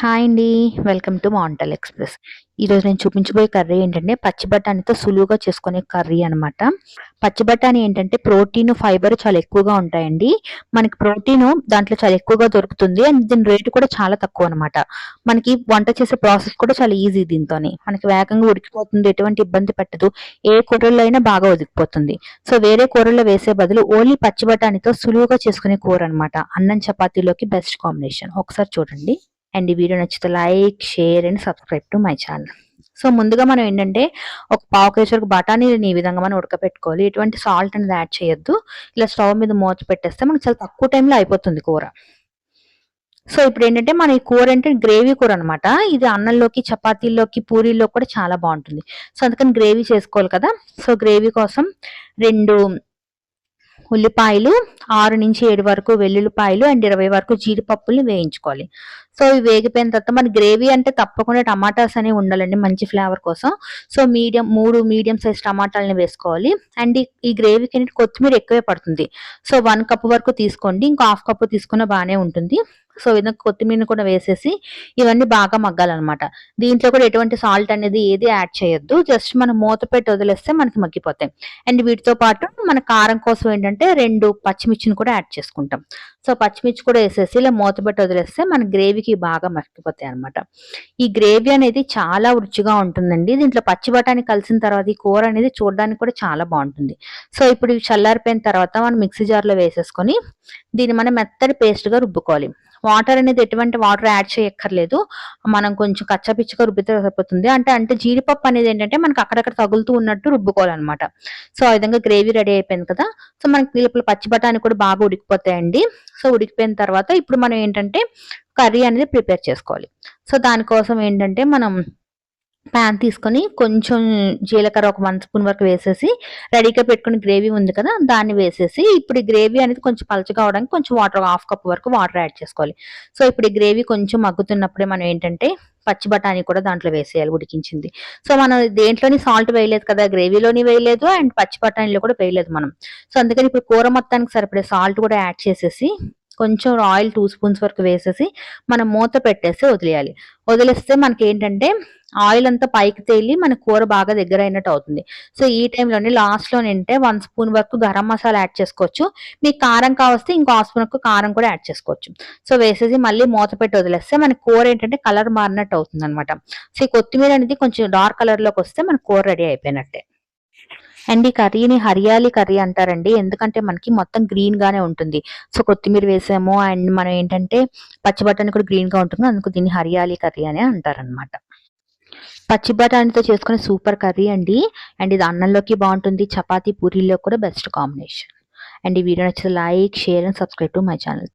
Hi అండి. Welcome to మాంటల్ express. ఈరోజు నేను చూపించబోయే కర్రీ ఏంటంటే పచ్చి బఠానీతో సులువుగా చేసుకునే కర్రీ అనమాట పచ్చి బఠానీ ఏంటంటే ప్రోటీన్ ఫైబర్ చాలా ఎక్కువగా ఉంటాయండి. మనకి ప్రోటీన్ దాంట్లో చాలా ఎక్కువగా దొరుకుతుంది. అండ్ దీని రేటు కూడా చాలా తక్కువ అనమాట మనకి వంట చేసే ప్రాసెస్ కూడా చాలా ఈజీ దీంతోనే. మనకి వేగంగా ఉడికిపోతుంది ఎటువంటి ఇబ్బంది పెట్టదు. ఏ కూరల్లో అయినా బాగా ఉడికిపోతుంది. సో వేరే కూరల్లో వేసే బదులు ఓన్లీ పచ్చి బఠానీతో సులువుగా చేసుకునే కూర అనమాట అన్నం చపాతీలోకి బెస్ట్ కాంబినేషన్. ఒకసారి చూడండి. అండ్ ఈ వీడియో నచ్చితే like share and subscribe to my channel. So ముందుగా మనం ఏంటంటే ఒక పావు కేజీ వరకు బఠానీని ఈ విధంగా మనం ఉడకపెట్టుకోవాలి. ఎటువంటి సాల్ట్ అనేది యాడ్ చేయొద్దు. ఇలా స్టవ్ మీద మూత పెట్టేస్తే మనకి చాలా తక్కువ టైంలో అయిపోతుంది కూర. సో ఇప్పుడు ఏంటంటే మన ఈ కూర అంటే గ్రేవీ కూర అనమాట ఇది అన్నంలోకి చపాతీల్లోకి పూరీల్లో కూడా చాలా బాగుంటుంది. సో అందుకని గ్రేవీ చేసుకోవాలి కదా. సో గ్రేవీ కోసం రెండు ఉల్లిపాయలు ఆరు నుంచి ఏడు వరకు వెల్లుల్లిపాయలు అండ్ ఇరవై వరకు జీడిపప్పుల్ని వేయించుకోవాలి. సో ఇవి వేగిపోయిన తర్వాత మన గ్రేవీ అంటే తప్పకుండా టమాటాస్ అనేవి ఉండాలండి మంచి ఫ్లేవర్ కోసం. సో మీడియం మూడు మీడియం సైజ్ టమాటాలని వేసుకోవాలి. అండ్ ఈ గ్రేవీకి కొత్తిమీర ఎక్కువే పడుతుంది. సో వన్ కప్ వరకు తీసుకోండి. ఇంకా హాఫ్ కప్ తీసుకున్న బాగానే ఉంటుంది. సో విధంగా కొత్తిమీర కూడా వేసేసి ఇవన్నీ బాగా మగ్గాలన్నమాట. దీంట్లో కూడా ఎటువంటి సాల్ట్ అనేది ఏది యాడ్ చేయొద్దు. జస్ట్ మనం మూత పెట్టి వదిలేస్తే మనకి మగ్గిపోతాయి. అండ్ వీటితో పాటు మన కారం కోసం ఏంటంటే రెండు పచ్చిమిర్చిని కూడా యాడ్ చేసుకుంటాం. సో పచ్చిమిర్చి కూడా వేసేసి ఇలా మూత పెట్టి వదిలేస్తే మన గ్రేవీకి బాగా మగ్గిపోతాయి అనమాట ఈ గ్రేవీ అనేది చాలా రుచిగా ఉంటుందండి. దీంట్లో పచ్చి బఠానీ కలిసిన తర్వాత ఈ కూర అనేది చూడడానికి కూడా చాలా బాగుంటుంది. సో ఇప్పుడు ఇవి చల్లారిపోయిన తర్వాత మనం మిక్సీ జార్లో వేసేసుకొని దీన్ని మనం మెత్తడి పేస్ట్గా రుబ్బుకోవాలి. వాటర్ అనేది ఎటువంటి వాటర్ యాడ్ చేయక్కర్లేదు. మనం కొంచెం కచ్చపిచ్చగా రుబ్బితే సరిపోతుంది. అంటే అంటే జీడిపప్పు అనేది ఏంటంటే మనకి అక్కడక్కడ తగులుతూ ఉన్నట్టు రుబ్బుకోవాలన్నమాట. సో ఆ విధంగా గ్రేవీ రెడీ అయిపోయింది కదా. సో మనకి లోపల పచ్చి బఠానీ కూడా బాగా ఉడికిపోతాయండి. సో ఉడికిపోయిన తర్వాత ఇప్పుడు మనం ఏంటంటే కర్రీ అనేది ప్రిపేర్ చేసుకోవాలి. సో దానికోసం ఏంటంటే మనం ప్యాన్ తీసుకొని కొంచెం జీలకర్ర ఒక వన్ స్పూన్ వరకు వేసేసి రెడీగా పెట్టుకుని గ్రేవీ ఉంది కదా దాన్ని వేసేసి ఇప్పుడు ఈ గ్రేవీ అనేది కొంచెం పలచగా అవడానికి కొంచెం వాటర్ హాఫ్ కప్ వరకు వాటర్ యాడ్ చేసుకోవాలి. సో ఇప్పుడు ఈ గ్రేవీ కొంచెం మగ్గుతున్నప్పుడే మనం ఏంటంటే పచ్చి బఠానీ కూడా దాంట్లో వేసేయాలి ఉడికించింది. సో మనం దేంట్లోని సాల్ట్ వేయలేదు కదా గ్రేవీలోని వేయలేదు అండ్ పచ్చి బఠానీలో కూడా వేయలేదు మనం. సో అందుకని ఇప్పుడు కూర మొత్తానికి సరిపడే సాల్ట్ కూడా యాడ్ చేసేసి కొంచెం ఆయిల్ టూ స్పూన్స్ వరకు వేసేసి మనం మూత పెట్టేసి వదిలేయాలి. వదిలేస్తే మనకి ఏంటంటే ఆయిల్ అంతా పైకి తేలి మన కూర బాగా దగ్గర అయినట్టు అవుతుంది. సో ఈ టైంలోనే లాస్ట్లో నింటే వన్ స్పూన్ వరకు గరం మసాలా యాడ్ చేసుకోవచ్చు. మీకు కారం కావస్తే ఇంకో స్పూన్ వరకు కారం కూడా యాడ్ చేసుకోవచ్చు. సో వేసేసి మళ్ళీ మూత పెట్టి వదిలేస్తే మన కూర ఏంటంటే కలర్ మారినట్టు అవుతుంది అనమాట సో ఈ కొత్తిమీర అనేది కొంచెం డార్క్ కలర్లోకి వస్తే మన కూర రెడీ అయిపోయినట్టే. అండ్ ఈ కర్రీని హరియాలి కర్రీ అంటారండి. ఎందుకంటే మనకి మొత్తం గ్రీన్ గానే ఉంటుంది. సో కొత్తిమీర వేసాము. అండ్ మనం ఏంటంటే పచ్చి కూడా గ్రీన్గా ఉంటుంది. అందుకు దీన్ని హరియాలి కర్రీ అని అంటారనమాట పచ్చి బఠానీతో చేసుకునే సూపర్ కర్రీ అండి. అండ్ ఇది అన్నంలోకి బాగుంటుంది. చపాతీ పూరీలో కూడా బెస్ట్ కాంబినేషన్. అండ్ ఈ వీడియో నచ్చితే like share and subscribe to my channel.